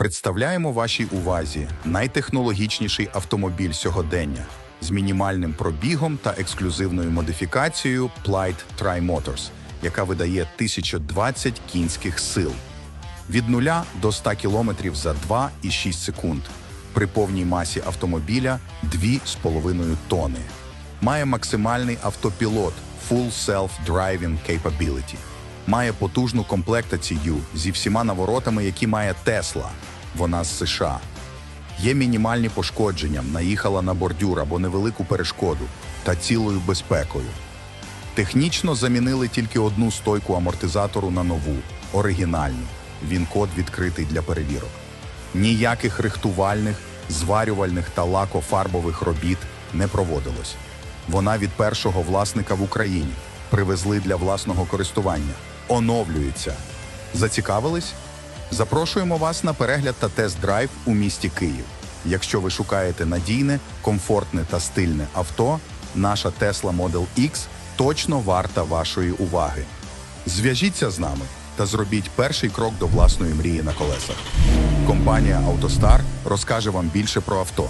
Представляємо вашій увазі найтехнологічніший автомобіль сьогодення з мінімальним пробігом та ексклюзивною модифікацією Plight Tri Motors, яка видає 1020 кінських сил. Від 0 до 100 км за 2,6 секунд. При повній масі автомобіля 2,5 тони. Має максимальний автопілот Full Self Driving Capability. Має потужну комплектацію зі всіма наворотами, які має Тесла. Вона з США. Є мінімальні пошкодження, наїхала на бордюр або невелику перешкоду та цілою безпекою. Технічно замінили тільки одну стойку амортизатору на нову, оригінальну. Він код відкритий для перевірок. Ніяких рихтувальних, зварювальних та лакофарбових робіт не проводилось. Вона від першого власника в Україні привезли для власного користування. Оновлюється. Зацікавились? Запрошуємо вас на перегляд та тест-драйв у місті Київ. Якщо ви шукаєте надійне, комфортне та стильне авто, наша Tesla Model X точно варта вашої уваги. Зв'яжіться з нами та зробіть перший крок до власної мрії на колесах. Компанія «АвтоСтар» розкаже вам більше про авто.